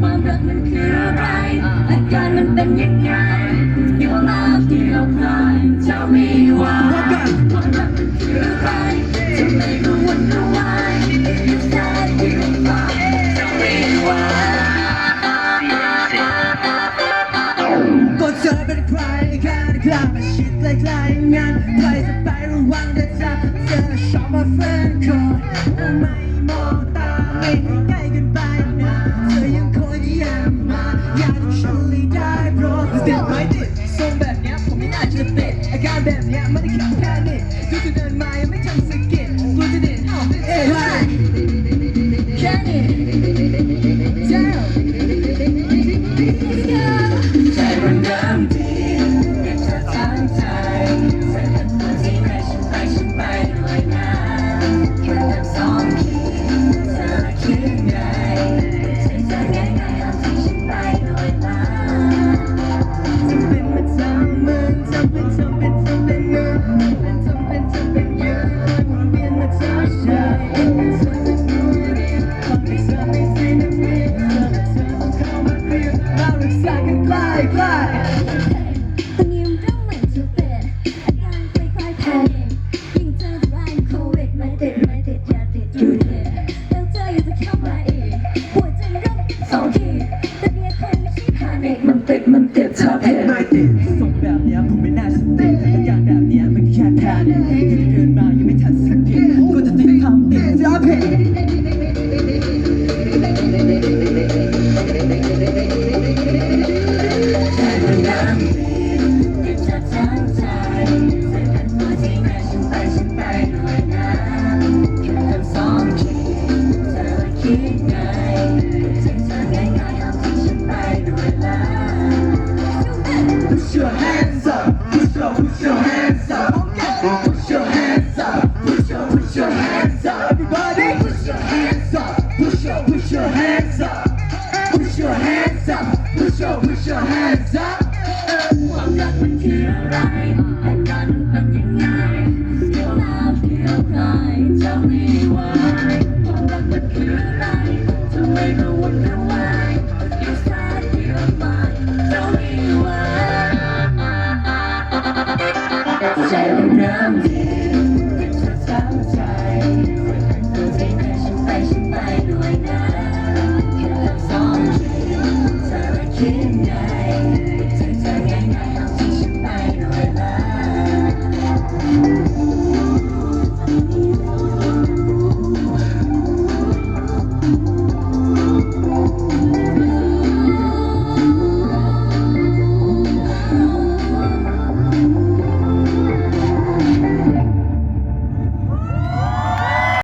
ความรักมันคืออะไร อาการมันเป็นยังไง Your love ที่เราคลายเจ้ามีว่าความรักมันคืออะไรจะไม่รู้วันเอาไว้ It's that you find เจ้ามีว่าก็เธอเป็นใครกันกล้ามาชิดใกล้ๆงั้นใครจะไประวังนะจ๊ะเธอชอบมาแฟนคนไม่ ผมไม่น่าจะติดอาการแบบเนี้ยไม่ได้แค่แค่นิดดูจารักษากันใกล้ใกล้ตอนนี้มันเริ่มเหมือนจะเป็นอาการคล้ายๆแพนิคยิ่งเจอแต่ว่าโควิดไม่ติดไม่ติดอย่าติดอยู่เลยแล้วเธอยังจะเข้ามาอีกหัวใจเริ่มสองทีแต่เนี่ยคงไม่ใช่แพนิคมันติดมันติดเธอเพไม่ติดส่งแบบเนี้ยผมไม่น่าจะติดอาการแบบเนี้ยมันแค่แพ้ ไปฉันไปด้วยนะแค่สองขีเธอคิดไงใช้เธอง่ายๆเอาที่ฉันไปด้วยนะ Put your hands up, put your, put your hands up, put your hands up, put your, put your hands up, everybody, put your hands up, put your, put your hands up, put your hands up, put your, put your hands up. ความรักมันคืออะไรอาการมันเป็นยังไง ใจมันเริ่มเจ็บท้ใจเธอไม่ได้ฉันไปฉันไปด้วยนะแค่รัสองทีเธอคิดไง